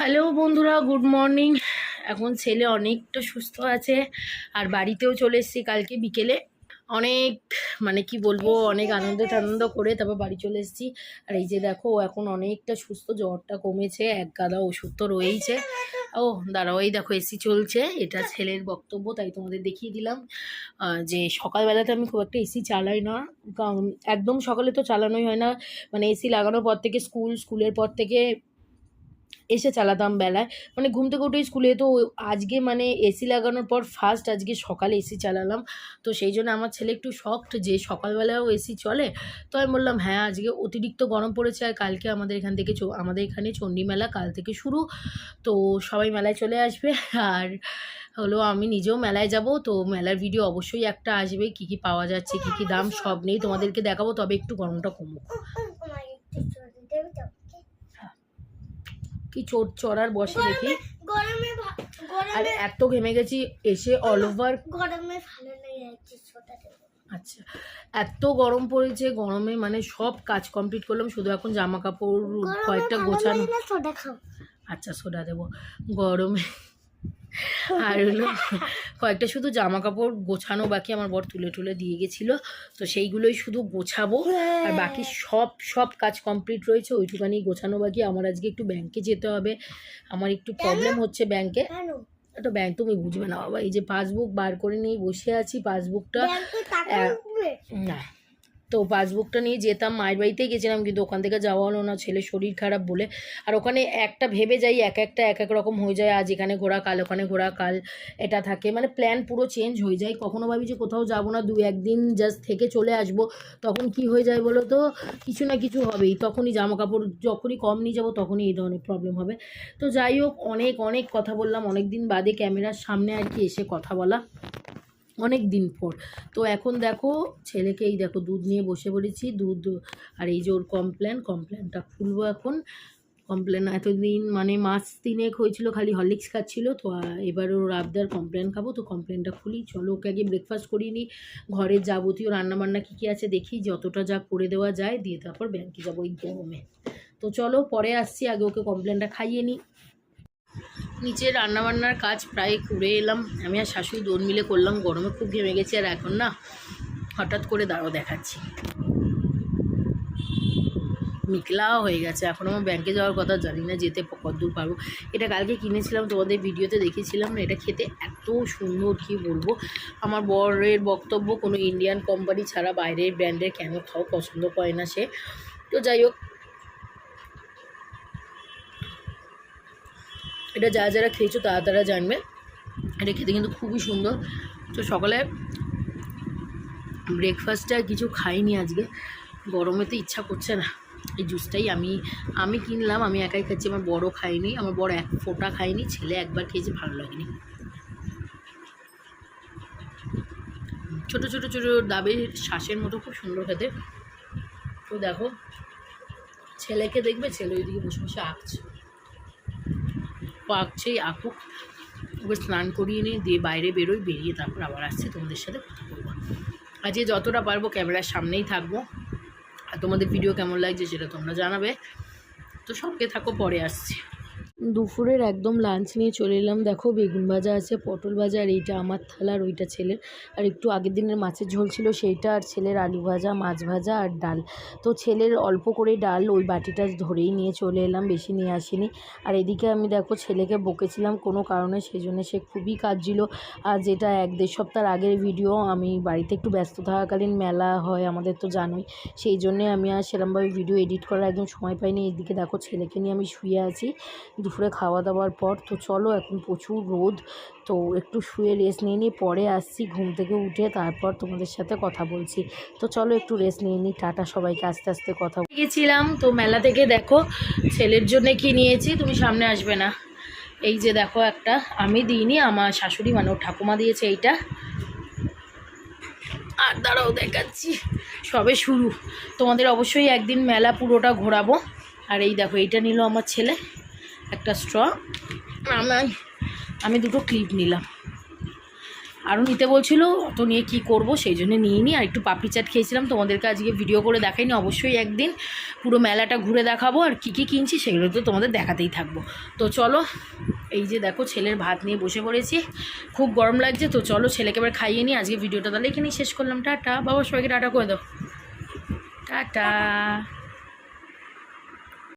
Hello বন্ধুরা, good morning. এখন ছেলে অনেকটা সুস্থ আছে আর বাড়িতেও চলে এসেছি কালকে বিকেলে। অনেক মানে কি বলব, অনেক আনন্দ টানন্দ করে তারপর বাড়ি চলে এসেছি। আর এই যে দেখো এখন অনেকটা সুস্থ, জ্বরটা কমেছে, এক গাদা ওষুধ তো রয়েইছে। ও, দাঁড়াও, এই দেখো, এসি চলছে। এটা ছেলের বক্তব্য, তাই তোমাদের দেখিয়ে দিলাম। যে সকালবেলাতে আমি খুব একটা এসি চালাই না। কারণ একদম সকালে তো চালানোই হয় না। মানে এসি লাগানোর পর থেকে, স্কুল, স্কুলের পর থেকে এসে চালাতাম বেলায়। মানে ঘুম থেকে উঠে স্কুলে তো আজকে মানে এসি লাগানোর পর ফার্স্ট আজকে সকালে এসি চালালাম। তো সেই জন্য আমার ছেলে একটু শক্ট যে সকালবেলাও এসি চলে। তো আমি বললাম হ্যাঁ আজকে অতিরিক্ত গরম পড়েছে আর কালকে আমাদের এখান থেকে আমাদের এখানে চণ্ডী মেলা কাল থেকে শুরু। তো সবাই মেলায় চলে আসবে। আর হলো, আমি নিজেও মেলায় যাব। তো মেলার ভিডিও অবশ্যই একটা আসবে। কি কি পাওয়া যাচ্ছে, কি কি দাম, সব নেই তোমাদেরকে দেখাবো। তবে একটু গরমটা কমুক। কি চোট চড়ার বসে দেখি। আর এত ঘেমে গেছি এসে অল ওভার গরমে ভালো লেগে আচ্ছা এত গরম পড়েছে গরমে মানে সব কাজ কমপ্লিট করলাম শুধু এখন জামা কাপড় কয়েকটা গোছানো। আচ্ছা সোডা দেবো। গরমে আর হলো কয়েকটা শুধু জামা কাপড় গোছানো বাকি আমার বর তুলে টুলে দিয়ে গেছিল। তো সেইগুলোই শুধু গোছাবো। আর বাকি সব সব কাজ কমপ্লিট রয়েছে ওইটুখানি গোছানো বাকি। আমার আজকে একটু ব্যাংকে যেতে হবে। আমার একটু প্রবলেম হচ্ছে ব্যাংকে একটা ব্যাংক তুমি বুঝবে না বাবা। এই যে পাসবুক বার করে নিয়ে বসে আছি পাসবুকটা না। তো পাসবুকটা নিয়ে যেতাম, মায়ের বাড়িতেই গেছিলাম, কিন্তু ওখান থেকে যাওয়া হলো না ছেলে শরীর খারাপ বলে। আর ওখানে একটা ভেবে যাই, এক একটা, এক এক রকম হয়ে যায়, আজ এখানে ঘোরা, কাল ওখানে ঘোরা, কাল এটা থাকে। মানে প্ল্যান পুরো চেঞ্জ হয়ে যায়। কখনো ভাবি যে কোথাও যাব না, দু একদিন জাস্ট থেকে চলে আসব, তখন কি হয়ে যায় বলো তো? কিছু না কিছু হবেই। তখনই জামা কাপড় যখনই কম নিয়ে যাব, তখনই এই ধরনের প্রবলেম হবে। তো যাই হোক, অনেক অনেক কথা বললাম। অনেক দিন বাদে ক্যামেরার সামনে আর কি এসে কথা বলা। অনেক দিন পর। তো এখন দেখো ছেলেকে এই দেখো দুধ নিয়ে বসে পড়েছি, দুধ আর এই যে ওর কমপ্লেন কমপ্লেনটা খুলবো এখন। কমপ্লেন এতদিন মানে মাস তিনেক হয়েছিল, খালি হরলিক্স খাচ্ছিল, তো এবার ওর আবদার কমপ্লেন খাব, তো কমপ্লেনটা খুলি। চলো ওকে আগে ব্রেকফাস্ট করিয়ে নিই। ঘরের যাবতীয় রান্নাবান্না কী কী আছে দেখি, যতটা যা করে দেওয়া যায়, দিয়ে তারপর ব্যাংকে যাব এই গরমে। তো চলো পরে আসছি, আগে ওকে কমপ্লেনটা খাইয়ে নিই। নিচে রান্নাবান্নার কাজ প্রায় করে এলাম। আমি আর শাশুড়ি দোন মিলে করলাম, গরমে খুব ঘেমে গেছি আর এখন না হঠাৎ করে দাঁড়ো দেখাচ্ছি। মিকলা হয়ে গেছে, এখন আমার ব্যাংকে যাওয়ার কথা জানি না, যেতে কতদূর পারব। এটা কালকে কিনেছিলাম, তোমাদের ভিডিওতে দেখেছিলাম এটা খেতে এত সুন্দর, কি বলব? আমার বরের বক্তব্য, কোনো ইন্ডিয়ান কোম্পানি ছাড়া বাইরের ব্র্যান্ডের কেন খাও পছন্দ করে না সে। তো যাই হোক এটা যারা যারা খেয়েছো তারা তারা জানবে। এটা খেতে কিন্তু খুবই সুন্দর। তো সকালে ব্রেকফাস্টে আর কিছু খাইনি আজকে। গরমেতে ইচ্ছা করছে না। এই জুসটাই আমি আমি কিনলাম, আমি একাই খাচ্ছি, আমার বড় খাইনি আমার বড় এক ফোঁটা খাইনি ছেলে একবার খেয়েছে, ভালো লাগেনি। ছোট ছোট ছোট ডাবের শ্বাসের মতো, খুব সুন্দর খেতে। তো দেখো, ছেলেকে দেখবে, ছেলে ওইদিকে বসে বসে আঁকছে। পাকছেই আঁকুক ওকে স্নান করিয়ে নিয়ে দিয়ে বাইরে বেরোই, বেরিয়ে তারপর আবার আসছে, তোমাদের সাথে কথা বলব। আজকে যতটা পারব ক্যামেরার সামনেই থাকব। আর তোমাদের ভিডিও কেমন লাগছে সেটা তোমরা জানাবে। তো সবকে থাকো, পরে আসছি। দুপুরের একদম লাঞ্চ নিয়ে চলে এলাম। দেখো বেগুন ভাজা আছে, পটল ভাজা, আর এইটা আমার থালা আর ওইটা ছেলের। আর একটু আগের দিনের মাছের ঝোল ছিল সেইটা, আর ছেলের আলু ভাজা, মাছ ভাজা, আর ডাল। তো ছেলের অল্প করে ডাল ওই বাটিটা ধরেই নিয়ে চলে এলাম, বেশি নিয়ে আসিনি। আর এদিকে আমি দেখো ছেলেকে বকেছিলাম কোনো কারণে, সেজন্য সে খুবই কাঁদছিল। আর যেটা এক দেড় সপ্তাহ আগের ভিডিও আমি বাড়িতে একটু ব্যস্ত থাকাকালীন মেলা হয়, আমাদের তো জানোই। সেই জন্যে আমি আর সেরমভাবে ভিডিও এডিট করার একদম সময় পাইনি। এদিকে দেখো ছেলেকে নিয়ে আমি শুয়ে আছি। দুপুরে খাওয়া দাওয়ার পর, তো চলো, এখন প্রচুর রোদ, তো একটু শুয়ে রেস্ট নিয়ে নিই, পরে আসছি ঘুম থেকে উঠে তারপর তোমাদের সাথে কথা বলছি। তো চলো, একটু রেস্ট নিয়ে নিই, টাটা, সবাইকে আস্তে আস্তে কথা গেছিলাম, তো মেলা থেকে দেখো, ছেলের জন্য কি নিয়েছি, তুমি সামনে আসবে না। এই যে দেখো একটা, আমি দিইনি, আমার শাশুড়ি মানে ঠাকুমা দিয়েছে এইটা। আর দাঁড়াও, দেখাচ্ছি, সবে শুরু। তোমাদের অবশ্যই একদিন মেলা পুরোটা ঘোরাবো। আর এই দেখো, এইটা নিল আমার ছেলে। একটা স্ট্র আমি দুটো ক্লিপ নিলাম। আরও নিতে বলছিল, অত নিয়ে কি করব, সেই জন্য নিয়ে নিই আর একটু পাপড়ি চাট খেয়েছিলাম, তোমাদেরকে আজকে ভিডিও করে দেখাইনি, অবশ্যই একদিন পুরো মেলাটা ঘুরে দেখাবো। আর কী কী কিনছি, সেগুলো তো তোমাদের দেখাতেই থাকব। তো চলো, এই যে দেখো ছেলের ভাত নিয়ে বসে পড়েছি। খুব গরম লাগছে, তো চলো ছেলেকে এবার খাইয়ে নিই। আজকে ভিডিওটা তাহলে এখানেই শেষ করলাম। টাটা, বাবা, সবাইকে টাটা করে দাও। টাটা।